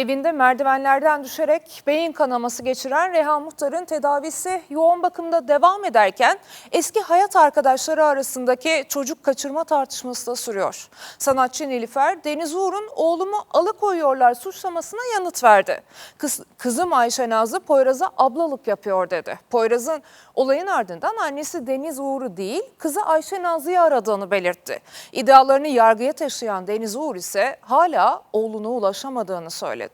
Evinde merdivenlerden düşerek beyin kanaması geçiren Reha Muhtar'ın tedavisi yoğun bakımda devam ederken eski hayat arkadaşları arasındaki çocuk kaçırma tartışması da sürüyor. Sanatçı Nilüfer, Deniz Uğur'un oğlumu alıkoyuyorlar suçlamasına yanıt verdi. Kız, kızım Ayşe Nazlı Poyraz'a ablalık yapıyor dedi. Poyraz'ın olayın ardından annesi Deniz Uğur'u değil kızı Ayşe Nazlı'yı aradığını belirtti. İddialarını yargıya taşıyan Deniz Uğur ise hala oğluna ulaşamadığını söyledi.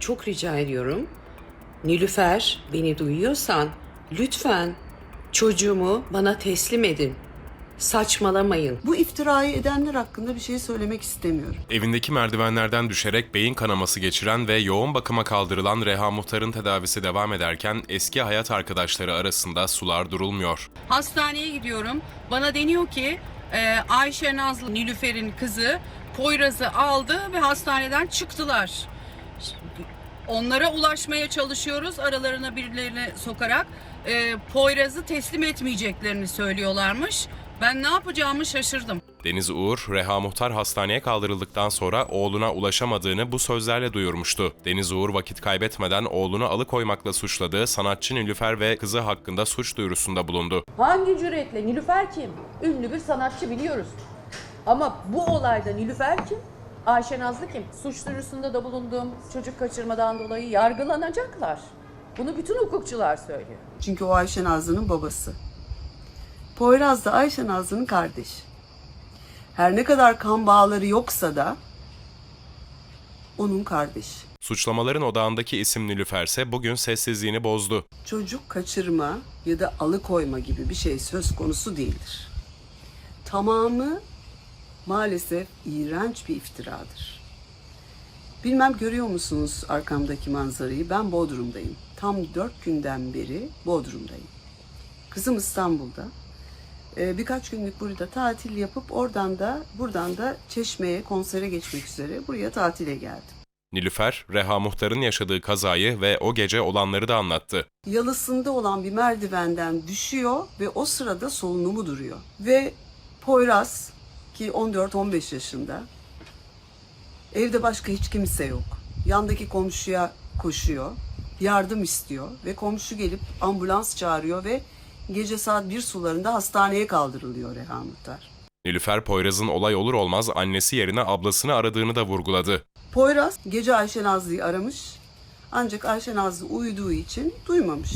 Çok rica ediyorum. Nilüfer beni duyuyorsan lütfen çocuğumu bana teslim edin. Saçmalamayın. Bu iftirayı edenler hakkında bir şey söylemek istemiyorum. Evindeki merdivenlerden düşerek beyin kanaması geçiren ve yoğun bakıma kaldırılan Reha Muhtar'ın tedavisi devam ederken eski hayat arkadaşları arasında sular durulmuyor. Hastaneye gidiyorum. Bana deniyor ki e, Ayşe Nazlı Nilüfer'in kızı Poyraz'ı aldı ve hastaneden çıktılar. Onlara ulaşmaya çalışıyoruz aralarına birilerini sokarak. E, Poyraz'ı teslim etmeyeceklerini söylüyorlarmış. Ben ne yapacağımı şaşırdım. Deniz Uğur, Reha Muhtar hastaneye kaldırıldıktan sonra oğluna ulaşamadığını bu sözlerle duyurmuştu. Deniz Uğur vakit kaybetmeden oğlunu alıkoymakla suçladığı sanatçı Nilüfer ve kızı hakkında suç duyurusunda bulundu. Hangi cüretle? Nilüfer kim? Ünlü bir sanatçı biliyoruz. Ama bu olayda Nilüfer kim? Ayşe Nazlı kim? Suç duyurusunda da bulunduğum çocuk kaçırmadan dolayı yargılanacaklar. Bunu bütün hukukçular söylüyor. Çünkü o Ayşe Nazlı'nın babası. Poyraz da Ayşe Nazlı'nın kardeşi. Her ne kadar kan bağları yoksa da onun kardeşi. Suçlamaların odağındaki isim Nilüfer ise bugün sessizliğini bozdu. Çocuk kaçırma ya da alıkoyma gibi bir şey söz konusu değildir. Tamamı maalesef iğrenç bir iftiradır. Bilmem görüyor musunuz arkamdaki manzarayı? Ben Bodrum'dayım. Tam dört günden beri Bodrum'dayım. Kızım İstanbul'da. Ee, birkaç günlük burada tatil yapıp oradan da buradan da Çeşme'ye konsere geçmek üzere buraya tatile geldim. Nilüfer, Reha Muhtar'ın yaşadığı kazayı ve o gece olanları da anlattı. yalısında olan bir merdivenden düşüyor ve o sırada solunumu duruyor. Ve Poyraz ki 14-15 yaşında evde başka hiç kimse yok. Yandaki komşuya koşuyor, yardım istiyor ve komşu gelip ambulans çağırıyor ve gece saat 1 sularında hastaneye kaldırılıyor Reha Muhtar. Nilüfer, Poyraz'ın olay olur olmaz annesi yerine ablasını aradığını da vurguladı. Poyraz gece Ayşe Nazlı'yı aramış ancak Ayşe Nazlı uyuduğu için duymamış.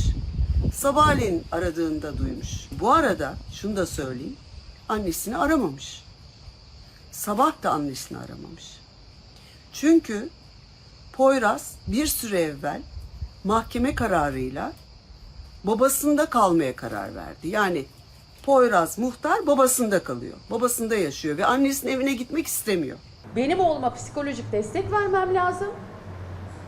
Sabahleyin aradığında duymuş. Bu arada şunu da söyleyeyim. Annesini aramamış. Sabah da annesini aramamış. Çünkü Poyraz bir süre evvel mahkeme kararıyla babasında kalmaya karar verdi. Yani Poyraz muhtar babasında kalıyor. Babasında yaşıyor ve annesinin evine gitmek istemiyor. Benim oğluma psikolojik destek vermem lazım.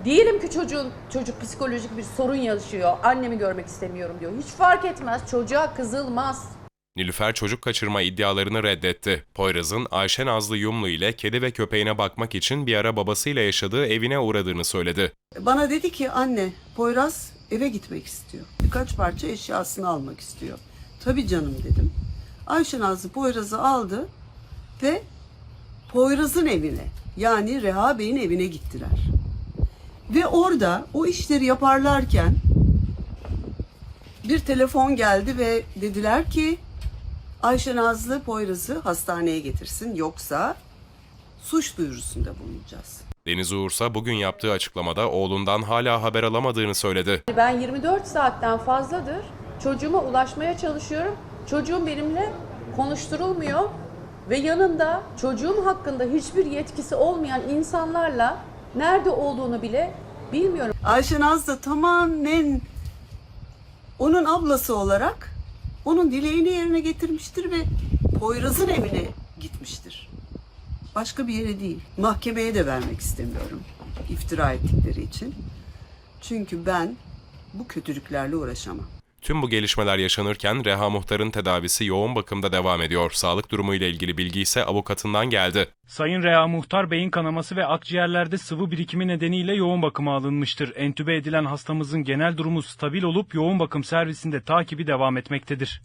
Diyelim ki çocuğun çocuk psikolojik bir sorun yaşıyor. Annemi görmek istemiyorum diyor. Hiç fark etmez. Çocuğa kızılmaz. Nilüfer çocuk kaçırma iddialarını reddetti. Poyraz'ın Ayşe Nazlı Yumlu ile kedi ve köpeğine bakmak için bir ara babasıyla yaşadığı evine uğradığını söyledi. Bana dedi ki anne Poyraz eve gitmek istiyor. Birkaç parça eşyasını almak istiyor. Tabii canım dedim. Ayşe Nazlı Poyraz'ı aldı ve Poyraz'ın evine yani Reha Bey'in evine gittiler. Ve orada o işleri yaparlarken bir telefon geldi ve dediler ki Ayşe Nazlı Poyraz'ı hastaneye getirsin yoksa suç duyurusunda bulunacağız. Deniz Uğursa bugün yaptığı açıklamada oğlundan hala haber alamadığını söyledi. Ben 24 saatten fazladır çocuğuma ulaşmaya çalışıyorum. Çocuğum benimle konuşturulmuyor ve yanında çocuğum hakkında hiçbir yetkisi olmayan insanlarla nerede olduğunu bile bilmiyorum. Ayşe Naz da tamamen onun ablası olarak onun dileğini yerine getirmiştir ve Poyraz'ın evine. Başka bir yere değil. Mahkemeye de vermek istemiyorum iftira ettikleri için. Çünkü ben bu kötülüklerle uğraşamam. Tüm bu gelişmeler yaşanırken Reha Muhtar'ın tedavisi yoğun bakımda devam ediyor. Sağlık durumu ile ilgili bilgi ise avukatından geldi. Sayın Reha Muhtar beyin kanaması ve akciğerlerde sıvı birikimi nedeniyle yoğun bakıma alınmıştır. Entübe edilen hastamızın genel durumu stabil olup yoğun bakım servisinde takibi devam etmektedir.